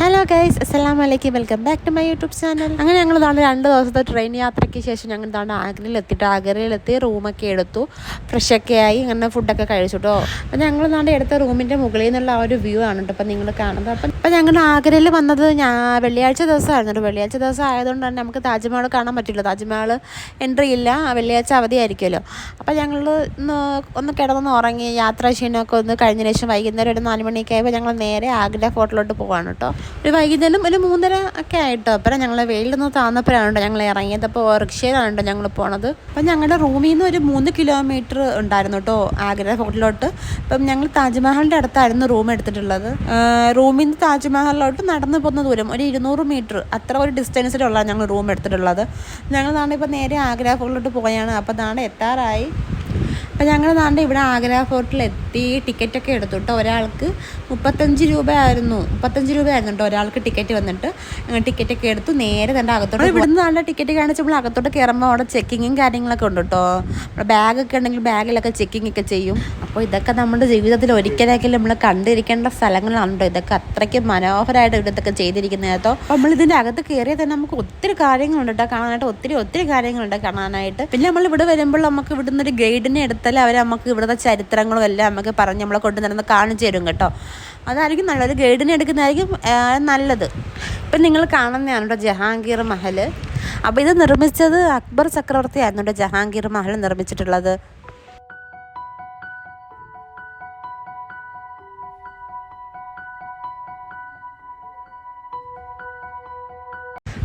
Hello guys അസ്സലാം വലൈക്കും welcome back to my YouTube channel അങ്ങനെ ഞങ്ങൾ താണ്ട് രണ്ട് ദിവസത്തെ ട്രെയിൻ യാത്രയ്ക്ക് ശേഷം ഞങ്ങൾ താണ്ട് ആഗ്രയിൽ എത്തിയിട്ട് ആഗ്രയിലെത്തി റൂമൊക്കെ എടുത്തു. ഫ്രഷൊക്കെ ആയി അങ്ങനെ ഫുഡൊക്കെ കഴിച്ചു കേട്ടോ അപ്പം ഞങ്ങൾ താണ്ട് എടുത്ത റൂമിന്റെ മുകളിൽ നിന്നുള്ള ആ ഒരു വ്യൂ ആണ് കേട്ടോ അപ്പം നിങ്ങൾ കാണുന്നത് അപ്പം അപ്പം ഞങ്ങൾ ആഗ്രയിൽ വന്നത് ഞാൻ വെള്ളിയാഴ്ച ദിവസമായിരുന്നു കേട്ടോ വെള്ളിയാഴ്ച ദിവസം ആയതുകൊണ്ട് തന്നെ നമുക്ക് താജ്മഹൽ കാണാൻ പറ്റില്ല. താജ്മഹൽ എൻട്രി ഇല്ല. വെള്ളിയാഴ്ച അവധിയായിരിക്കുമല്ലോ അപ്പം ഞങ്ങൾ ഒന്ന് ഒന്ന് കിടന്നൊന്ന് ഉറങ്ങി യാത്രാ ക്ഷീണമൊക്കെ ഒന്ന് കഴിഞ്ഞ ശേഷം വൈകുന്നേരം ഒരു നാല് മണിയൊക്കെ ആയപ്പോൾ ഞങ്ങൾ നേരെ ആഗ്ര ഫോർട്ടിലോട്ട് പോവാണ് കേട്ടോ ഒരു വൈകുന്നേരം ഒരു മൂന്നര ഒക്കെ ആയിട്ടോ. അപ്പം ഞങ്ങൾ വെയിലിൽ നിന്ന് താന്നപ്പോഴാണ് കേട്ടോ ഞങ്ങൾ ഇറങ്ങിയത്. അപ്പോൾ റിക്ഷയിലാണ് കേട്ടോ ഞങ്ങൾ പോണത്. അപ്പം ഞങ്ങളുടെ റൂമിൽ നിന്ന് ഒരു മൂന്ന് കിലോമീറ്റർ ഉണ്ടായിരുന്നു കേട്ടോ ആഗ്ര ഫോർട്ടിലോട്ട് അപ്പം ഞങ്ങൾ താജ്മഹലിന്റെ അടുത്തായിരുന്നു റൂം എടുത്തിട്ടുള്ളത്. റൂമിൽ നിന്ന് താജ്മഹലിലോട്ട് നടന്നു പോകുന്ന ദൂരം ഒരു ഇരുന്നൂറ് മീറ്റർ അത്ര ഒരു ഡിസ്റ്റൻസിലുള്ള ഞങ്ങൾ റൂം എടുത്തിട്ടുള്ളത്. ഞങ്ങൾ നാളെ ഇപ്പോൾ നേരെ ആഗ്ര ഫോർട്ടിലോട്ട് പോയാണ് അപ്പോൾ നാളെ എത്താറായി. അപ്പോൾ ഞങ്ങൾ നാണ്ട് ഇവിടെ ആഗ്ര ഫോർട്ടിലെത്തി ടിക്കറ്റൊക്കെ എടുത്തു കേട്ടോ ഒരാൾക്ക് മുപ്പത്തഞ്ച് രൂപയായിരുന്നു. മുപ്പത്തഞ്ച് രൂപയായിരുന്നു കേട്ടോ ഒരാൾക്ക് ടിക്കറ്റ് വന്നിട്ട് ടിക്കറ്റൊക്കെ എടുത്തു. നേരെ തന്നെ അകത്തോട്ട് ഇവിടുന്ന് നാണ്ട ടിക്കറ്റ് കാണിച്ചപ്പോൾ അകത്തോട്ട് കയറുമ്പോൾ അവിടെ ചെക്കിങ്ങും കാര്യങ്ങളൊക്കെ ഉണ്ട് കേട്ടോ നമ്മുടെ ബാഗൊക്കെ ഉണ്ടെങ്കിൽ ബാഗിലൊക്കെ ചെക്കിംഗ് ഒക്കെ ചെയ്യും. അപ്പോൾ ഇതൊക്കെ നമ്മുടെ ജീവിതത്തിൽ ഒരിക്കലെങ്കിലും നമ്മൾ കണ്ടിരിക്കേണ്ട സ്ഥലങ്ങളാണ് കേട്ടോ ഇതൊക്കെ അത്രയ്ക്ക് മനോഹരമായിട്ട് ഇവിടത്തൊക്കെ ചെയ്തിരിക്കുന്നത് കേട്ടോ നമ്മൾ ഇതിന്റെ അകത്ത് കയറിയാൽ തന്നെ നമുക്ക് ഒത്തിരി കാര്യങ്ങളുണ്ട് കേട്ടോ കാണാനായിട്ട് ഒത്തിരി ഒത്തിരി കാര്യങ്ങളുണ്ട് കാണാനായിട്ട്. പിന്നെ നമ്മൾ ഇവിടെ വരുമ്പോൾ നമുക്ക് ഇവിടുന്ന് ഒരു ഗൈഡിനെ എടുത്താൽ അവർ നമുക്ക് ഇവിടുത്തെ ചരിത്രങ്ങളും എല്ലാം നമുക്ക് പറഞ്ഞ് നമ്മളെ കൊണ്ട് നടന്ന് കാണിച്ചു തരും കേട്ടോ. അതായിരിക്കും നല്ലൊരു ഗൈഡിനെ എടുക്കുന്നതായിരിക്കും നല്ലത്. ഇപ്പം നിങ്ങൾ കാണുന്നതാണ് കേട്ടോ ജഹാംഗീർ മഹൽ അപ്പോൾ ഇത് നിർമ്മിച്ചത് അക്ബർ ചക്രവർത്തി ആയിരുന്നു കേട്ടോ ജഹാംഗീർ മഹൽ നിർമ്മിച്ചിട്ടുള്ളത്.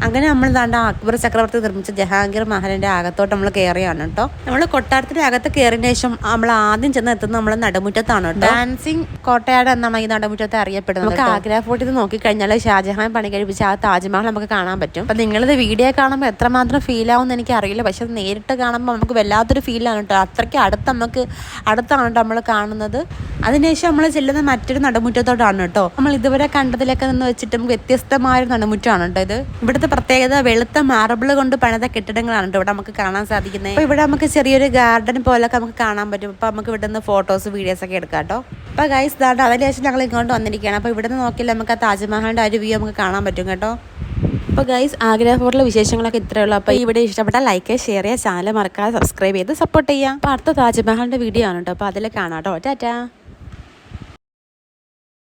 അങ്ങനെ നമ്മൾ ദാണ്ട അക്ബർ ചക്രവർത്തി നിർമ്മിച്ച ജഹാംഗീർ മഹലിന്റെ അകത്തോട്ട് നമ്മൾ കയറിയാണ് കേട്ടോ. നമ്മൾ കൊട്ടാരത്തിന്റെ അകത്ത് കയറിയതിന് ശേഷം നമ്മൾ ആദ്യം ചെന്ന് എത്തുന്നത് നമ്മൾ നടുമുറ്റത്താണ് കേട്ടോ. ഡാൻസിങ് കോട്ടയാട് എന്നാണ് ഈ നടുമുറ്റത്തെ അറിയപ്പെടുന്നത് നമുക്ക് ആഗ്ര ഫോർട്ടിൽ നോക്കി കഴിഞ്ഞാൽ ഷാജഹാൻ പണി കഴിപ്പിച്ച ആ താജ്മഹൽ നമുക്ക് കാണാൻ പറ്റും. അപ്പൊ നിങ്ങളിത് വീഡിയോ കാണുമ്പോൾ എത്രമാത്രം ഫീൽ ആവും എനിക്ക് അറിയില്ല പക്ഷെ നേരിട്ട് കാണുമ്പോൾ നമുക്ക് വല്ലാത്തൊരു ഫീലാണ് കേട്ടോ. അത്രയ്ക്ക് അടുത്ത് നമുക്ക് അടുത്താണ് കേട്ടോ നമ്മൾ കാണുന്നത്. അതിനുശേഷം നമ്മൾ ചെല്ലുന്ന മറ്റൊരു നടുമുറ്റത്തോട്ടാണ് കേട്ടോ. നമ്മൾ ഇതുവരെ കണ്ടതിലൊക്കെ നിന്ന് വെച്ചിട്ട് നമുക്ക് വ്യത്യസ്തമായ നടുമുറ്റമാണ് കേട്ടോ ഇത്. ഇവിടുത്തെ പ്രത്യേകത വെളുത്ത മാർബിൾ കൊണ്ട് പണിത കെട്ടിടങ്ങളാണ് കേട്ടോ ഇവിടെ നമുക്ക് കാണാൻ സാധിക്കുന്നത്. അപ്പോൾ ഇവിടെ നമുക്ക് ചെറിയൊരു ഗാർഡൻ പോലൊക്കെ നമുക്ക് കാണാൻ പറ്റും. അപ്പോൾ നമുക്ക് ഇവിടെ നിന്ന് ഫോട്ടോസ് വീഡിയോസ് ഒക്കെ എടുക്കാം കേട്ടോ. അപ്പോൾ ഗൈസ് ദാണ്ട് അതിന് ശേഷം ഞങ്ങൾ ഇങ്ങോട്ട് വന്നിരിക്കുകയാണ്. അപ്പോൾ ഇവിടെ നിന്ന് നോക്കിയാൽ നമുക്ക് ആ താജ്മഹലിന്റെ ആ ഒരു വ്യൂ നമുക്ക് കാണാൻ പറ്റും കേട്ടോ. അപ്പോൾ ഗൈസ് ആഗ്ര ഫോർട്ടിലെ വിശേഷങ്ങളൊക്കെ ഇത്രയേ ഉള്ളൂ. അപ്പോൾ ഇവിടെ ഇഷ്ടപ്പെട്ട ലൈക്ക് ഷെയർ ചെയ്യുക. ചാനൽ മറക്കാതെ സബ്സ്ക്രൈബ് ചെയ്ത് സപ്പോർട്ട് ചെയ്യാം അപ്പോൾ അടുത്ത താജ്മഹലിന്റെ വീഡിയോ ആണ് കേട്ടോ. അപ്പോൾ അതിൽ കാണാം കേട്ടോ. ടാറ്റാ.